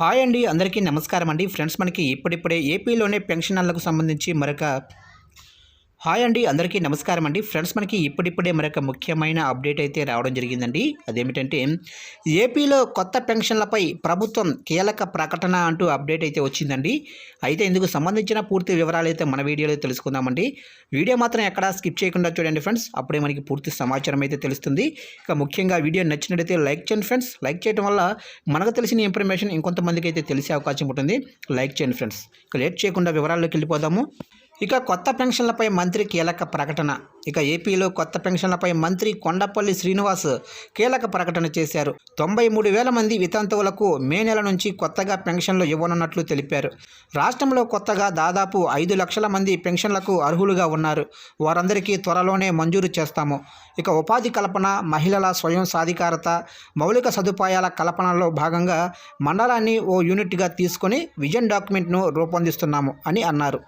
Hi అండి అందరికీ నమస్కారం అండి. ఫ్రెండ్స్ మనకి ఇప్పుడిప్పుడే ఏపీలోనే పెన్షనర్లకు సంబంధించి మరొక హాయ్ అండి అందరికీ నమస్కారం అండి. ఫ్రెండ్స్ మనకి ఇప్పుడిప్పుడే మరొక ముఖ్యమైన అప్డేట్ అయితే రావడం జరిగిందండి. అదేమిటంటే ఏపీలో కొత్త పెన్షన్లపై ప్రభుత్వం కీలక ప్రకటన అంటూ అప్డేట్ అయితే వచ్చిందండి. అయితే ఇందుకు సంబంధించిన పూర్తి వివరాలు అయితే మన వీడియోలో తెలుసుకుందామండి. వీడియో మాత్రం ఎక్కడా స్కిప్ చేయకుండా చూడండి ఫ్రెండ్స్. అప్పుడే మనకి పూర్తి సమాచారం అయితే తెలుస్తుంది. ఇక ముఖ్యంగా వీడియో నచ్చినట్టయితే లైక్ చేయండి ఫ్రెండ్స్. లైక్ చేయడం వల్ల మనకు తెలిసిన ఇన్ఫర్మేషన్ ఇంకొంతమందికి అయితే తెలిసే అవకాశం ఉంటుంది. లైక్ చేయండి ఫ్రెండ్స్. ఇక లేట్ చేయకుండా వివరాల్లోకి వెళ్ళిపోదాము. ఇక కొత్త పెన్షన్లపై మంత్రి కీలక ప్రకటన. ఇక ఏపీలో కొత్త పెన్షన్లపై మంత్రి కొండపల్లి శ్రీనివాస్ కీలక ప్రకటన చేశారు. తొంభై మూడు వేల మంది వితంతువులకు మే నెల నుంచి కొత్తగా పెన్షన్లు ఇవ్వనున్నట్లు తెలిపారు. రాష్ట్రంలో కొత్తగా దాదాపు ఐదు లక్షల మంది పెన్షన్లకు అర్హులుగా ఉన్నారు. వారందరికీ త్వరలోనే మంజూరు చేస్తాము. ఇక ఉపాధి కల్పన మహిళల స్వయం సాధికారత మౌలిక సదుపాయాల కల్పనలో భాగంగా మండలాన్ని ఓ యూనిట్గా తీసుకొని విజన్ డాక్యుమెంట్ను రూపొందిస్తున్నాము అని అన్నారు.